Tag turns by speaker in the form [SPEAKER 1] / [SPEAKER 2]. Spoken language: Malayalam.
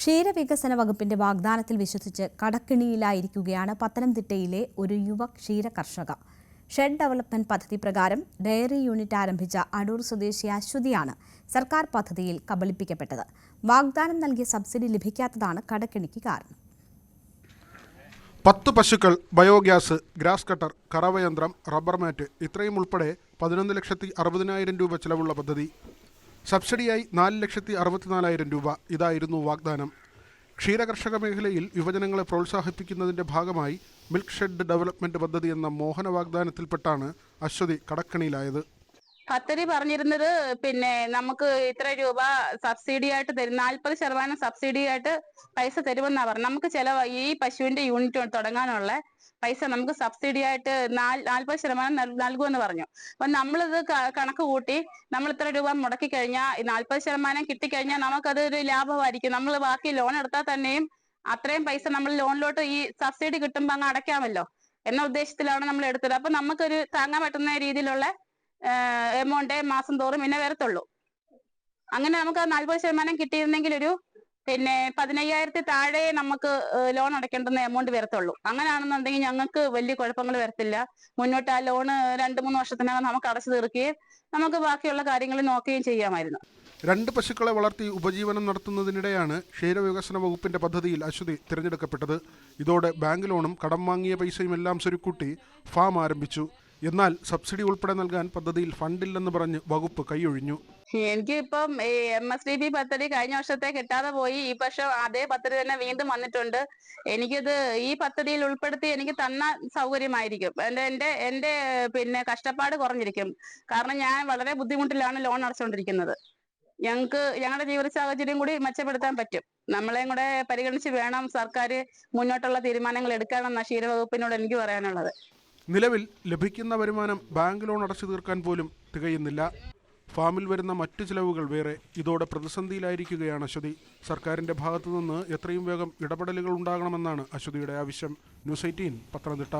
[SPEAKER 1] ക്ഷീരവികസന വകുപ്പിന്റെ വാഗ്ദാനത്തിൽ വിശ്വസിച്ച് കടക്കിണിയിലായിരിക്കുകയാണ് പത്തനംതിട്ടയിലെ ഒരു യുവ ക്ഷീര കർഷക. ഷെഡ് ഡെവലപ്മെന്റ് പദ്ധതി പ്രകാരം ഡയറി യൂണിറ്റ് ആരംഭിച്ച അടൂർ സ്വദേശി അശ്വതിയാണ് സർക്കാർ പദ്ധതിയിൽ കബളിപ്പിക്കപ്പെട്ടത്. വാഗ്ദാനം നൽകിയ സബ്സിഡി ലഭിക്കാത്തതാണ് കടക്കിണിക്ക് കാരണം.
[SPEAKER 2] പത്ത് പശുക്കൾ ബയോഗ്യാസ് ഗ്രാസ് കട്ടർ കറവയന്ത്രം റബ്ബർ മാറ്റ് ഇത്രയും ഉൾപ്പെടെ പതിനൊന്ന് ലക്ഷത്തി അറുപതിനായിരം രൂപ ചെലവുള്ള പദ്ധതി സബ്സിഡിയായി നാല് ലക്ഷത്തി അറുപത്തിനാലായിരം രൂപ. ഇതായിരുന്നു വാഗ്ദാനം. ക്ഷീരകർഷക മേഖലയിൽ യുവജനങ്ങളെ പ്രോത്സാഹിപ്പിക്കുന്നതിന്റെ ഭാഗമായി മിൽക്ക് ഷെഡ് ഡെവലപ്മെന്റ് പദ്ധതി എന്ന മോഹന വാഗ്ദാനത്തിൽപ്പെട്ടാണ് അശ്വതി കടക്കണിയിലായത്.
[SPEAKER 3] പദ്ധതി പറഞ്ഞിരുന്നത് പിന്നെ നമുക്ക് ഇത്ര രൂപ സബ്സിഡി ആയിട്ട് തരും. നാൽപ്പത് ശതമാനം സബ്സിഡി ആയിട്ട് പൈസ തരുമെന്നാ പറഞ്ഞു നമുക്ക് ചിലവ് ഈ പശുവിന്റെ യൂണിറ്റ് തുടങ്ങാനുള്ള പൈസ നമുക്ക് സബ്സിഡി ആയിട്ട് നാൽപ്പത് ശതമാനം നൽ- നൽകുമെന്ന് പറഞ്ഞു. അപ്പൊ നമ്മളിത് കണക്ക് കൂട്ടി നമ്മൾ ഇത്ര രൂപ മുടക്കി കഴിഞ്ഞാൽ നാൽപ്പത് ശതമാനം കിട്ടിക്കഴിഞ്ഞാൽ നമുക്കത് ഒരു ലാഭമായിരിക്കും. നമ്മൾ ബാക്കി ലോൺ എടുത്താൽ തന്നെയും അത്രയും പൈസ നമ്മൾ ലോണിലോട്ട് ഈ സബ്സിഡി കിട്ടുമ്പോൾ അങ്ങ് അടയ്ക്കാമല്ലോ. എന്ന ഉദ്ദേശത്തിലാണ് നമ്മൾ എടുത്തത്. അപ്പൊ നമുക്കൊരു താങ്ങാൻ പറ്റുന്ന രീതിയിലുള്ള എമൗണ്ടേ മാസം തോറും പിന്നെ വരത്തുള്ളൂ. അങ്ങനെ നമുക്ക് നാൽപ്പത് ശതമാനം കിട്ടിയിരുന്നെങ്കിൽ ഒരു പിന്നെ പതിനയ്യായിരത്തി താഴെ നമുക്ക് ലോൺ അടയ്ക്കേണ്ടുന്ന എമൗണ്ട് വരത്തുള്ളൂ. അങ്ങനെയാണെന്നുണ്ടെങ്കിൽ ഞങ്ങൾക്ക് വലിയ കുഴപ്പങ്ങൾ വരത്തില്ല. മുന്നോട്ട് ആ ലോണ് രണ്ട് മൂന്ന് വർഷത്തിനകം നമുക്ക് അടച്ചു തീർക്കുകയും നമുക്ക് ബാക്കിയുള്ള കാര്യങ്ങൾ നോക്കുകയും ചെയ്യാമായിരുന്നു.
[SPEAKER 2] രണ്ട് പശുക്കളെ വളർത്തി ഉപജീവനം നടത്തുന്നതിനിടെയാണ് ക്ഷീരവികസന വകുപ്പിന്റെ പദ്ധതിയിൽ അശ്വതി തിരഞ്ഞെടുക്കപ്പെട്ടത്. ഇതോടെ ബാങ്ക് ലോണും കടം വാങ്ങിയ പൈസയും എല്ലാം സ്വരുക്കൂട്ടി ഫാം ആരംഭിച്ചു. എന്നാൽ സബ്സിഡി ഉൾപ്പെടെ നൽകാൻ പദ്ധതിയിൽ ഫണ്ടില്ലെന്ന് പറഞ്ഞ് വകുപ്പ് കൈയൊഴിഞ്ഞു.
[SPEAKER 3] എനിക്കിപ്പം ഈ എം എസ് ഡി ബി പദ്ധതി കഴിഞ്ഞ വർഷത്തെ കിട്ടാതെ പോയി. ഈ പക്ഷെ അതേ പദ്ധതി തന്നെ വീണ്ടും വന്നിട്ടുണ്ട്. എനിക്കിത് ഈ പദ്ധതിയിൽ ഉൾപ്പെടുത്തി എനിക്ക് തന്ന സൗകര്യമായിരിക്കും. എന്റെ എന്റെ എന്റെ പിന്നെ കഷ്ടപ്പാട് കുറഞ്ഞിരിക്കും. കാരണം ഞാൻ വളരെ ബുദ്ധിമുട്ടിലാണ് ലോൺ അടച്ചുകൊണ്ടിരിക്കുന്നത് ഞങ്ങൾക്ക് ഞങ്ങളുടെ ജീവിത സാഹചര്യം കൂടി മെച്ചപ്പെടുത്താൻ പറ്റും. നമ്മളെയും കൂടെ പരിഗണിച്ച് വേണം സർക്കാർ മുന്നോട്ടുള്ള തീരുമാനങ്ങൾ എടുക്കാനെന്ന ക്ഷീരവകുപ്പിനോട് എനിക്ക് പറയാനുള്ളത്.
[SPEAKER 2] നിലവിൽ ലഭിക്കുന്ന വരുമാനം ബാങ്ക് ലോൺ അടച്ചു തീർക്കാൻ പോലും തികയുന്നില്ല. ഫാമിൽ വരുന്ന മറ്റു ചിലവുകൾ വേറെ. ഇതോടെ പ്രതിസന്ധിയിലായിരിക്കുകയാണ് അശ്വതി. സർക്കാരിന്റെ ഭാഗത്തുനിന്ന് എത്രയും വേഗം ഇടപെടലുകൾ ഉണ്ടാകണമെന്നാണ് അശ്വതിയുടെ ആവശ്യം. News eighteen Pathanamthitta.